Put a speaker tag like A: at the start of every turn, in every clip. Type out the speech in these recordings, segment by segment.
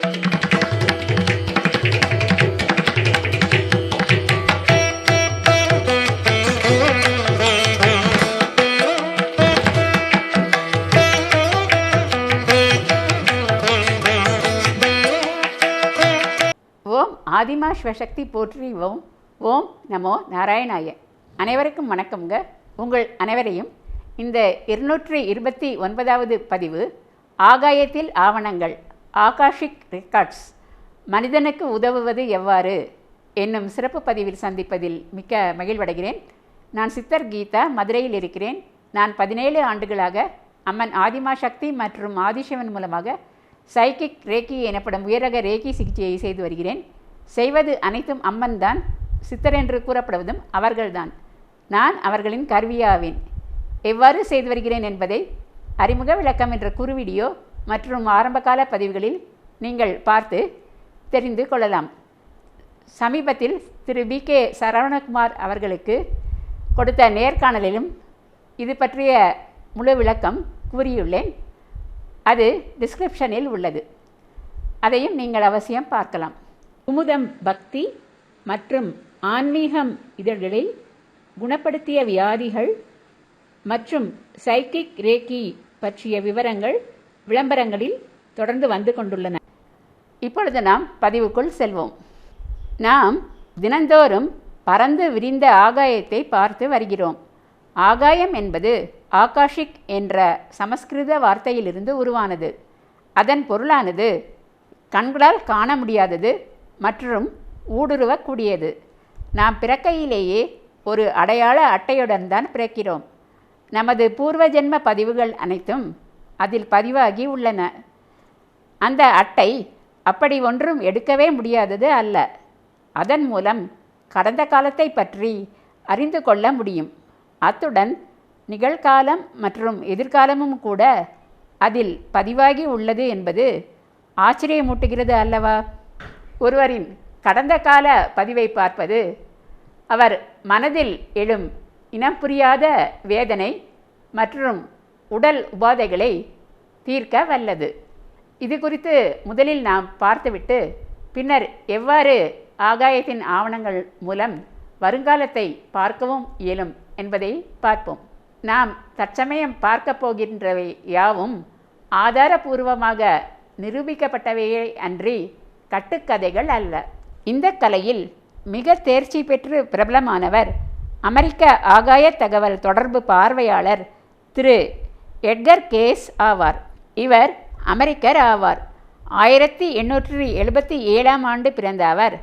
A: ஓம் ஆதிமா ஸ்வசக்தி போற்றி ஓம். ஓம் நமோ நாராயணாய. அனைவருக்கும் வணக்கம்ங்க. உங்கள் அனைவரையும் இந்த இருநூற்றி இருபத்தி ஒன்பதாவது பதிவு ஆகாயத்தில் ஆவணங்கள். ஆகாஷிக் ரெக்கார்ட்ஸ் மனிதனுக்கு உதவுவது எவ்வாறு? என்னும் சிறப்பு பதிவில் சந்திப்பதில் மிக்க மகிழ்வடைகிறேன். நான் சித்தர் கீதா மதுரையில் இருக்கிறேன். நான் பதினேழு ஆண்டுகளாக அம்மன் ஆதிமா சக்தி மற்றும் ஆதிசிவன் மூலமாக சைக்கிக் ரேக்கி எனப்படும் உயரக ரேக்கி சிகிச்சையை செய்து வருகிறேன். செய்வது அனைத்தும் அம்மன் தான் சித்தர் என்று கூறப்படுவதும் அவர்கள்தான். நான் அவர்களின் கருவியாவேன். எவ்வாறு செய்து வருகிறேன் என்பதை அறிமுக விளக்கம் என்ற குறு வீடியோ மற்றும் ஆரம்பகால பதிவுகளில் நீங்கள் பார்த்து தெரிந்து கொள்ளலாம். சமீபத்தில் திரு பி கே. சரவணகுமார் அவர்களுக்கு கொடுத்த நேர்காணலிலும் இது பற்றிய முழு விளக்கம் கூறியுள்ளேன். அது டிஸ்கிரிப்ஷனில் உள்ளது. அதையும் நீங்கள் அவசியம் பார்க்கலாம். குமுதம் பக்தி மற்றும் ஆன்மீகம் இதழ்களில் குணப்படுத்திய வியாதிகள் மற்றும் சைக்கிக் ரேக்கி பற்றிய விவரங்கள் விளம்பரங்களில் தொடர்ந்து வந்து கொண்டுள்ளன. இப்பொழுது நாம் பதிவுக்குள் செல்வோம். நாம் தினந்தோறும் பறந்து விரிந்த ஆகாயத்தை பார்த்து வருகிறோம். ஆகாயம் என்பது ஆகாஷிக் என்ற சமஸ்கிருத வார்த்தையிலிருந்து உருவானது. அதன் பொருளானது கண்களால் காண முடியாதது மற்றும் ஊடுருவக்கூடியது. நாம் பிறக்கையிலேயே ஒரு அடையாள அட்டையுடன் தான் பிறக்கிறோம். நமது பூர்வ ஜென்ம பதிவுகள் அனைத்தும் அதில் பதிவாகி உள்ளன. அந்த அட்டை அப்படி ஒன்றும் எடுக்கவே முடியாதது அல்ல. அதன் மூலம் கடந்த காலத்தை பற்றி அறிந்து கொள்ள முடியும். அத்துடன் நிகழ்காலம் மற்றும் எதிர்காலமும் கூட அதில் பதிவாகி உள்ளது என்பது ஆச்சரியமூட்டுகிறது அல்லவா? ஒருவரின் கடந்த கால பதிவை பார்ப்பது அவர் மனதில் எழும் இனம் புரியாத வேதனை மற்றும் உடல் உபாதைகளை தீர்க்க வல்லது. இது குறித்து முதலில் நாம் பார்த்துவிட்டு பின்னர் எவ்வாறு ஆகாயத்தின் ஆவணங்கள் மூலம் வருங்காலத்தை பார்க்கவும் இயலும் என்பதை பார்ப்போம். நாம் தற்சமயம் பார்க்க போகின்றவை யாவும் ஆதாரபூர்வமாக நிரூபிக்கப்பட்டவையே அன்றி கட்டுக்கதைகள் அல்ல. இந்த கலையில் மிக தேர்ச்சி பெற்று பிரபலமானவர் அமெரிக்க ஆகாய தகவல் தொடர்பு பார்வையாளர் திரு எட்கர் கேஸ் ஆவார். இவர் அமெரிக்கர் ஆவார். ஆயிரத்தி எண்ணூற்றி எழுபத்தி ஏழாம் ஆண்டு பிறந்த அவர்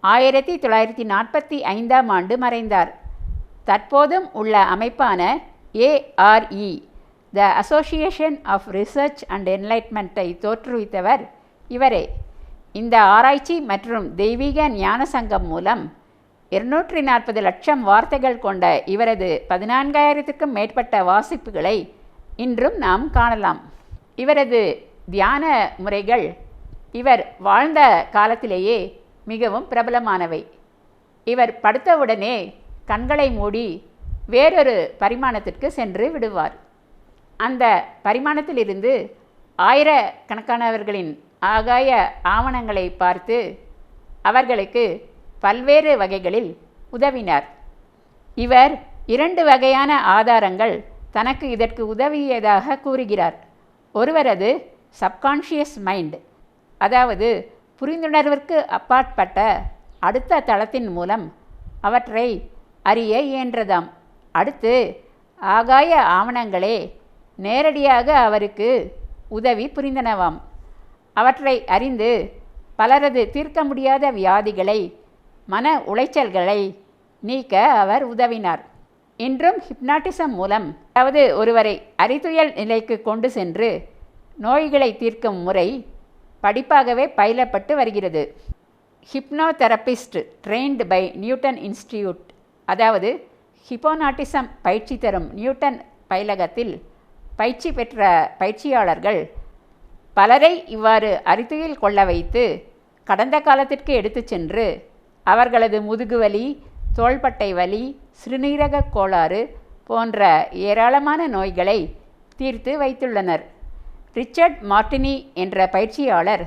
A: ஆயிரத்தி தொள்ளாயிரத்தி நாற்பத்தி ஐந்தாம் ஆண்டு மறைந்தார். தற்போதும் உள்ள அமைப்பான ARE the association of research and என்லைட்மெண்ட்டை தோற்றுவித்தவர் இவரே. இந்த ஆராய்ச்சி மற்றும் தெய்வீக ஞான சங்கம் மூலம் இருநூற்றி நாற்பது லட்சம் வார்த்தைகள் கொண்ட இவரது பதினான்காயிரத்துக்கும் மேற்பட்ட வாசிப்புகளை இன்றும் நாம் காணலாம். இவரது தியான முறைகள் இவர் வாழ்ந்த காலத்திலேயே மிகவும் பிரபலமானவை. இவர் படுத்தவுடனே கண்களை மூடி வேறொரு பரிமாணத்திற்கு சென்று விடுவார். அந்த பரிமாணத்திலிருந்து ஆயிரக்கணக்கானவர்களின் ஆகாய ஆவணங்களை பார்த்து அவர்களுக்கு பல்வேறு வகைகளில் உதவினார். இவர் இரண்டு வகையான ஆதாரங்கள் தனக்கு இதற்கு உதவியதாக கூறுகிறார். ஒருவரது சப்கான்ஷியஸ் மைண்ட் அதாவது புரிந்துணர்விற்கு அப்பாற்பட்ட அடுத்த தளத்தின் மூலம் அவற்றை அறிய இயன்றதாம். அடுத்து ஆகாய ஆவணங்களே நேரடியாக அவருக்கு உதவி புரிந்தனவாம். அவற்றை அறிந்து பலரது தீர்க்க முடியாத வியாதிகளை மன உளைச்சல்களை நீக்க அவர் உதவினார். இன்றும் ஹிப்னாட்டிசம் மூலம் அதாவது ஒருவரை அறிதுயல் நிலைக்கு கொண்டு சென்று நோய்களை தீர்க்கும் முறை படிப்பாகவே பயிலப்பட்டு வருகிறது. Hypnotherapist trained by Newton institute அதாவது ஹிப்போனாட்டிசம் பயிற்சி தரும் நியூட்டன் பயிலகத்தில் பயிற்சி பெற்ற பயிற்சியாளர்கள் பலரை இவ்வாறு அறிதுயில் கொள்ள வைத்து கடந்த காலத்திற்கு எடுத்துச் சென்று அவர்களது முதுகுவலி தோள்பட்டை வலி சிறுநீரக கோளாறு போன்ற ஏராளமான நோய்களை தீர்த்து வைத்துள்ளனர். ரிச்சர்ட் மார்டினி என்ற பயிற்சியாளர்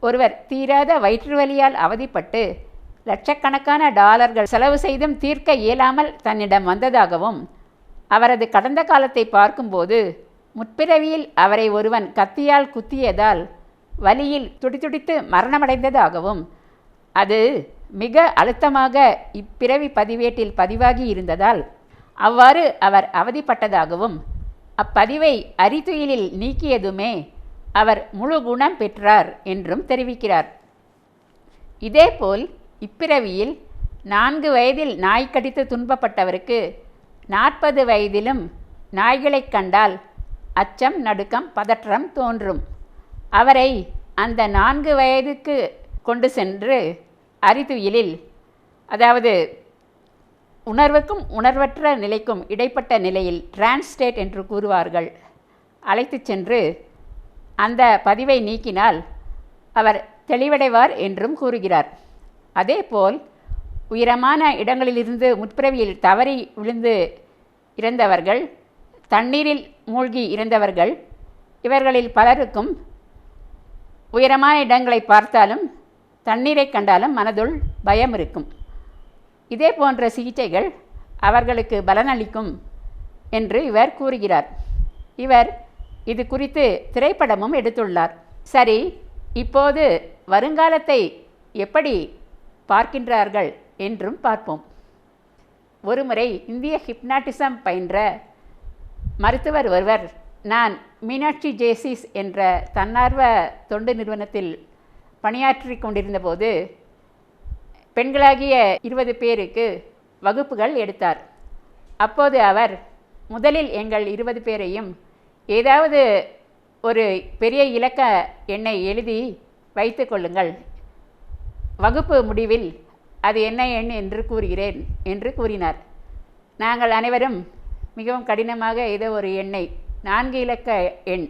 A: ஒருவர் தீராத வயிற்று வலியால் அவதிப்பட்டு லட்சக்கணக்கான டாலர்கள் செலவு செய்தும் தீர்க்க இயலாமல் தன்னிடம் வந்ததாகவும் அவரது கடந்த காலத்தை பார்க்கும்போது முற்பிறவியில் அவரை ஒருவன் கத்தியால் குத்தியதால் வலியில் துடிதுடித்து மரணமடைந்ததாகவும் அது மிக அழுத்தமாக இப்பிறவி பதிவேட்டில் பதிவாகி இருந்ததால் அவ்வாறு அவர் அவதிப்பட்டதாகவும் அப்பதிவை அரிதுயிலில் நீக்கியதுமே அவர் முழு குணம் பெற்றார் என்றும் தெரிவிக்கிறார். இதேபோல் இப்பிறவியில் நான்கு வயதில் நாய் கடித்து துன்பப்பட்டவருக்கு நாற்பது வயதிலும் நாய்களைக் கண்டால் அச்சம் நடுக்கம் பதற்றம் தோன்றும். அவரை அந்த நான்கு வயதுக்கு கொண்டு சென்று அறிதுயிலில் அதாவது உணர்வுக்கும் உணர்வற்ற நிலைக்கும் இடைப்பட்ட நிலையில் டிரான்ஸ்டேட் என்று கூறுவார்கள். அழைத்து சென்று அந்த பதிவை நீக்கினால் அவர் தெளிவடைவார் என்றும் கூறுகிறார். அதேபோல் உயரமான இடங்களிலிருந்து முற்பிறவியில் தவறி விழுந்து இறந்தவர்கள் தண்ணீரில் மூழ்கி இறந்தவர்கள் இவர்களில் பலருக்கும் உயரமான இடங்களை பார்த்தாலும் தண்ணீரை கண்டாலும் மனதுள் பயம் இருக்கும் இதே போன்ற சிகிச்சைகள் அவர்களுக்கு பலனளிக்கும் என்று இவர் கூறுகிறார். இவர் இது குறித்து திரைப்படமும் எடுத்துள்ளார். சரி இப்போது வருங்காலத்தை எப்படி பார்க்கின்றார்கள் என்றும் பார்ப்போம். ஒருமுறை இந்திய ஹிப்னாட்டிசம் பயின்ற மருத்துவர் ஒருவர் நான் மீனாட்சி ஜேசிஸ் என்ற தன்னார்வ தொண்டு நிறுவனத்தில் பணியாற்றி கொண்டிருந்தபோது பெண்களாகிய இருபது பேருக்கு வகுப்புகள் எடுத்தார். அப்போது அவர் முதலில் எங்கள் இருபது பேரையும் ஏதாவது ஒரு பெரிய இலக்க எண்ணை எழுதி வைத்து கொள்ளுங்கள். வகுப்பு முடிவில் அது என்ன எண் என்று கூறுகிறேன் என்று கூறினார். நாங்கள் அனைவரும் மிகவும் கடினமாக ஏதோ ஒரு எண்ணை நான்கு இலக்க எண்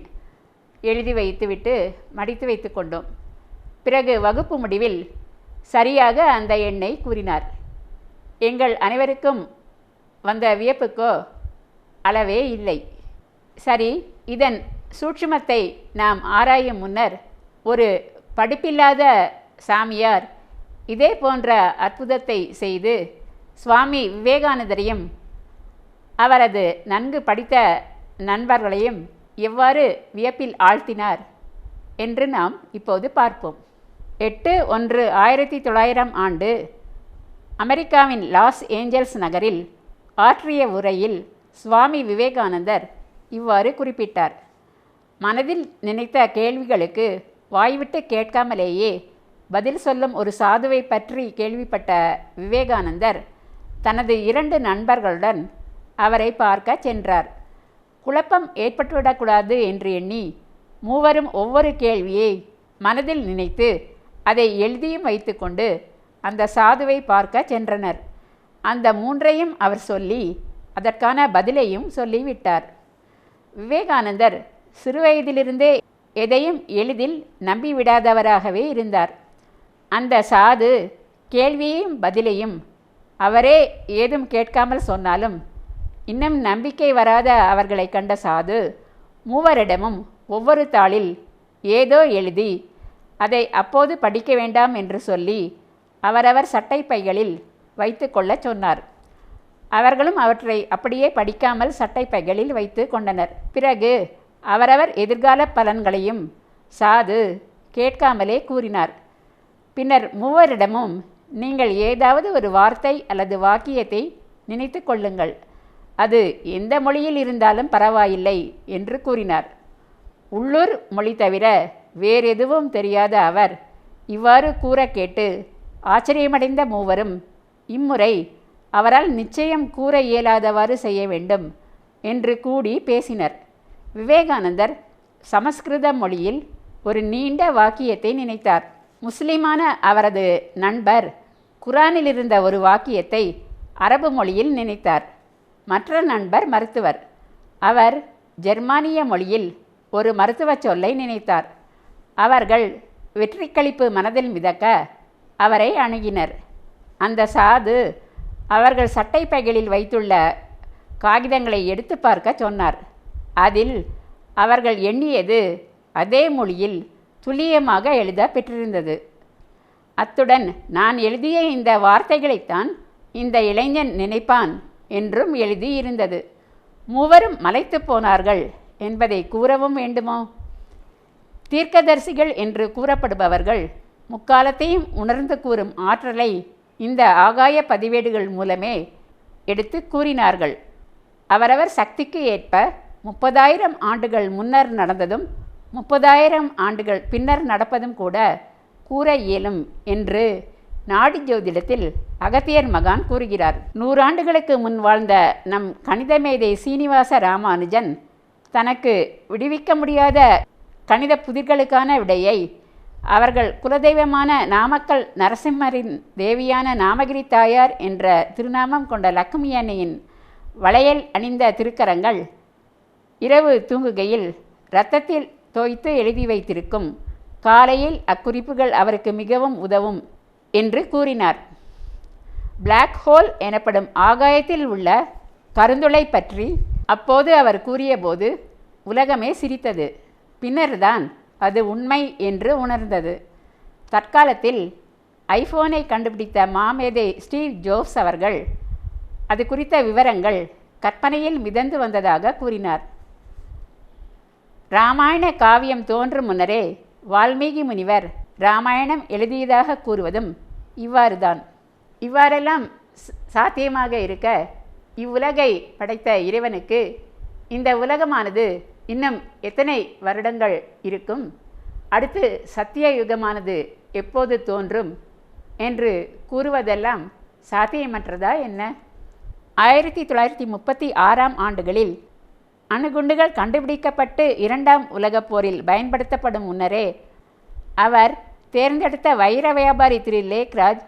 A: எழுதி வைத்துவிட்டு மடித்து வைத்து கொண்டோம். பிறகு வகுப்பு முடிவில் சரியாக அந்த எண்ணை கூறினார். எங்கள் அனைவருக்கும் வந்த வியப்புக்கோ அளவே இல்லை. சரி இதன் சூட்சுமத்தை நாம் ஆராயும் முன்னர் ஒரு படிப்பில்லாத சாமியார் இதே போன்ற அற்புதத்தை செய்து சுவாமி விவேகானந்தரையும் அவரது நன்கு படித்த நண்பர்களையும் எவ்வாறு வியப்பில் ஆழ்த்தினார் என்று நாம் இப்போது பார்ப்போம். எட்டு ஒன்று ஆயிரத்தி தொள்ளாயிரம் ஆண்டு அமெரிக்காவின் லாஸ் ஏஞ்சல்ஸ் நகரில் ஆற்றிய உரையில் சுவாமி விவேகானந்தர் இவ்வாறு குறிப்பிட்டார். மனதில் நினைத்த கேள்விகளுக்கு வாய்விட்டு கேட்காமலேயே பதில் சொல்லும் ஒரு சாதுவை பற்றி கேள்விப்பட்ட விவேகானந்தர் தனது இரண்டு நண்பர்களுடன் அவரை பார்க்க சென்றார். குழப்பம் ஏற்பட்டுவிடக்கூடாது என்று எண்ணி மூவரும் ஒவ்வொரு கேள்வியை மனதில் நினைத்து அதை எழுதியும் வைத்துக்கொண்டு அந்த சாதுவை பார்க்க சென்றனர். அந்த மூன்றையும் அவர் சொல்லி அதற்கான பதிலையும் சொல்லிவிட்டார். விவேகானந்தர் சிறுவயதிலிருந்தே எதையும் எளிதில் நம்பிவிடாதவராகவே இருந்தார். அந்த சாது கேள்வியையும் பதிலையும் அவரே ஏதும் கேட்காமல் சொன்னாலும் இன்னும் நம்பிக்கை வராத அவர்களை கண்ட சாது மூவரிடமும் ஒவ்வொரு தாளில் ஏதோ எழுதி அதை அப்போது படிக்க வேண்டாம் என்று சொல்லி அவரவர் சட்டை பைகளில் வைத்து கொள்ள சொன்னார். அவர்களும் அவற்றை அப்படியே படிக்காமல் சட்டை பைகளில் வைத்து கொண்டனர். பிறகு அவரவர் எதிர்கால பலன்களையும் சாது கேட்காமலே கூறினார். பின்னர் மூவரிடமும் நீங்கள் ஏதாவது ஒரு வார்த்தை அல்லது வாக்கியத்தை நினைத்து கொள்ளுங்கள். அது எந்த மொழியில் இருந்தாலும் பரவாயில்லை என்று கூறினார். உள்ளூர் மொழி தவிர வேறெதுவும் தெரியாத அவர் இவ்வாறு கூற கேட்டு ஆச்சரியமடைந்த மூவரும் இம்முறை அவரால் நிச்சயம் கூற இயலாதவாறு செய்ய வேண்டும் என்று கூடி பேசினர். விவேகானந்தர் சமஸ்கிருத மொழியில் ஒரு நீண்ட வாக்கியத்தை நினைத்தார். முஸ்லிமான அவரது நண்பர் குரானில் இருந்த ஒரு வாக்கியத்தை அரபு மொழியில் நினைத்தார். மற்ற நண்பர் மருத்துவர். அவர் ஜெர்மானிய மொழியில் ஒரு மருத்துவச் சொல்லை நினைத்தார். அவர்கள் வெற்றிக்களிப்பு மனதில் மிதக்க அவரை அணுகினர். அந்த சாது அவர்கள் சட்டை பைகளில் வைத்துள்ள காகிதங்களை எடுத்து பார்க்க சொன்னார். அதில் அவர்கள் எண்ணியது அதே மொழியில் துல்லியமாக எழுத பெற்றிருந்தது. அத்துடன் நான் எழுதிய இந்த வார்த்தைகளைத்தான் இந்த இளைஞன் நினைப்பான் என்றும் எழுதியிருந்தது. மூவரும் மலைத்து போனார்கள் என்பதை கூறவும் வேண்டுமோ? தீர்க்கதரிசிகள் என்று கூறப்படுபவர்கள் முக்காலத்தையும் உணர்ந்து கூறும் ஆற்றலை இந்த ஆகாய பதிவேடுகள் மூலமே எடுத்து கூறினார்கள். அவரவர் சக்திக்கு ஏற்ப முப்பதாயிரம் ஆண்டுகள் முன்னர் நடந்ததும் முப்பதாயிரம் ஆண்டுகள் பின்னர் நடப்பதும் கூட கூற இயலும் என்று நாடி ஜோதிடத்தில் அகத்தியர் மகான் கூறுகிறார். நூறாண்டுகளுக்கு முன் வாழ்ந்த நம் கணித மேதை சீனிவாச ராமானுஜன் தனக்கு விடுவிக்க முடியாத கணித புதிர்களுக்கான விடையை அவர்கள் குலதெய்வமான நாமக்கல் நரசிம்மரின் தேவியான நாமகிரி தாயார் என்ற திருநாமம் கொண்ட லக்ஷ்மி அன்னையின் வளையல் அணிந்த திருக்கரங்கள் இரவு தூங்குகையில் இரத்தத்தில் தோய்த்து எழுதி வைத்திருக்கும் காலையில் அக்குறிப்புகள் அவருக்கு மிகவும் உதவும் என்று கூறினார். பிளாக் ஹோல் எனப்படும் ஆகாயத்தில் உள்ள கருந்துளை பற்றி அப்போது அவர் கூறியபோது உலகமே சிரித்தது. பின்னர்தான் அது உண்மை என்று உணர்ந்தது. தற்காலத்தில் ஐஃபோனை கண்டுபிடித்த மாமேதை ஸ்டீவ் ஜோப்ஸ் அவர்கள் அது குறித்த விவரங்கள் கற்பனையில் மிதந்து வந்ததாக கூறினார். ராமாயண காவியம் தோன்றும் முன்னரே வால்மீகி முனிவர் ராமாயணம் எழுதியதாக கூறுவதும் இவ்வாறுதான். இவ்வாறெல்லாம் சாத்தியமாக இருக்க இவ்வுலகை படைத்த இறைவனுக்கு இந்த உலகமானது இன்னும் எத்தனை வருடங்கள் இருக்கும்? அடுத்து சத்திய யுகமானது எப்போது தோன்றும்? என்று கூறுவதெல்லாம் சாத்தியமற்றதா என்ன? ஆயிரத்தி தொள்ளாயிரத்தி முப்பத்தி ஆறாம் ஆண்டுகளில் அணுகுண்டுகள் கண்டுபிடிக்கப்பட்டு இரண்டாம் உலகப் போரில் பயன்படுத்தப்படும் முன்னரே அவர் தேர்ந்தெடுத்த வைர வியாபாரி திரு லேக்ராஜ்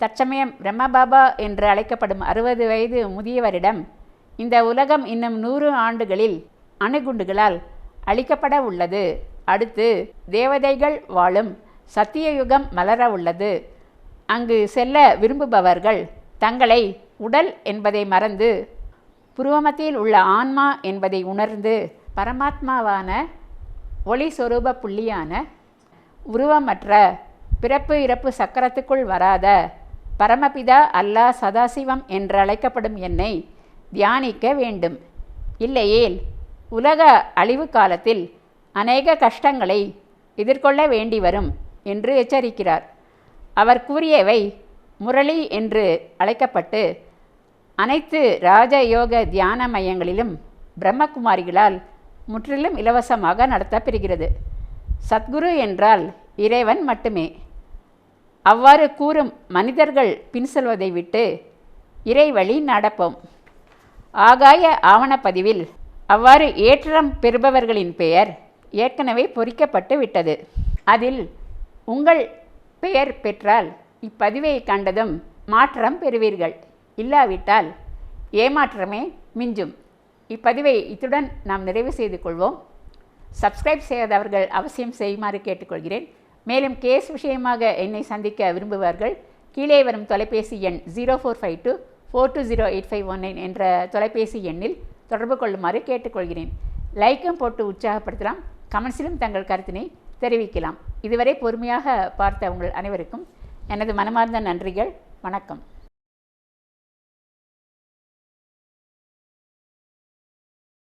A: தற்சமயம் பிரம்மபாபா என்று அழைக்கப்படும் அறுபது வயது முதியவரிடம் இந்த உலகம் இன்னும் நூறு ஆண்டுகளில் அணுகுண்டுகளால் அழிக்கப்பட உள்ளது அடுத்து தேவதைகள் வாழும் சத்தியயுகம் மலர உள்ளது அங்கு செல்ல விரும்புபவர்கள் தங்களை உடல் என்பதை மறந்து புருவமத்தில் உள்ள ஆன்மா என்பதை உணர்ந்து பரமாத்மாவான ஒளி சொரூப புள்ளியான உருவமற்ற பிறப்பு இறப்பு சக்கரத்துக்குள் வராத பரமபிதா அல்லாஹ் சதாசிவம் என்று அழைக்கப்படும் என்னை தியானிக்க வேண்டும். இல்லையேல் உலக அழிவு காலத்தில் அநேக கஷ்டங்களை எதிர்கொள்ள வேண்டி வரும் என்று எச்சரிக்கிறார். அவர் கூறியவை முரளி என்று அழைக்கப்பட்டு அனைத்து ராஜயோக தியான மையங்களிலும் பிரம்மகுமாரிகளால் முற்றிலும் இலவசமாக நடத்தப்பெறுகிறது சத்குரு என்றால் இறைவன் மட்டுமே. அவ்வாறு கூறும் மனிதர்கள் பின் செல்வதை விட்டு இறைவழி நடப்போம். ஆகாய ஆவணப்பதிவில் அவ்வாறு ஏற்றம் பெறுபவர்களின் பெயர் ஏற்கனவே பொறிக்கப்பட்டு விட்டது. அதில் உங்கள் பெயர் பெற்றால் இப்பதிவை கண்டதும் மாற்றம் பெறுவீர்கள். இல்லாவிட்டால் ஏமாற்றமே மிஞ்சும். இப்பதிவை இத்துடன் நாம் நிறைவு செய்து கொள்வோம். சப்ஸ்கிரைப் செய்யாதவர்கள் அவசியம் செய்யுமாறு கேட்டுக்கொள்கிறேன். மேலும் கேஸ் விஷயமாக என்னை சந்திக்க விரும்புவார்கள் கீழே வரும் தொலைபேசி எண் zero four five two four two zero eight five one nine என்ற தொலைபேசி எண்ணில் தொடர்பு கொள்ளுமாறு கேட்டுக்கொள்கிறேன். லைக்கும் போட்டு உற்சாகப்படுத்தலாம். கமெண்ட்ஸிலும் தங்கள் கருத்தினை தெரிவிக்கலாம். இதுவரை பொறுமையாக பார்த்த உங்கள் அனைவருக்கும் எனது மனமார்ந்த நன்றிகள். வணக்கம்.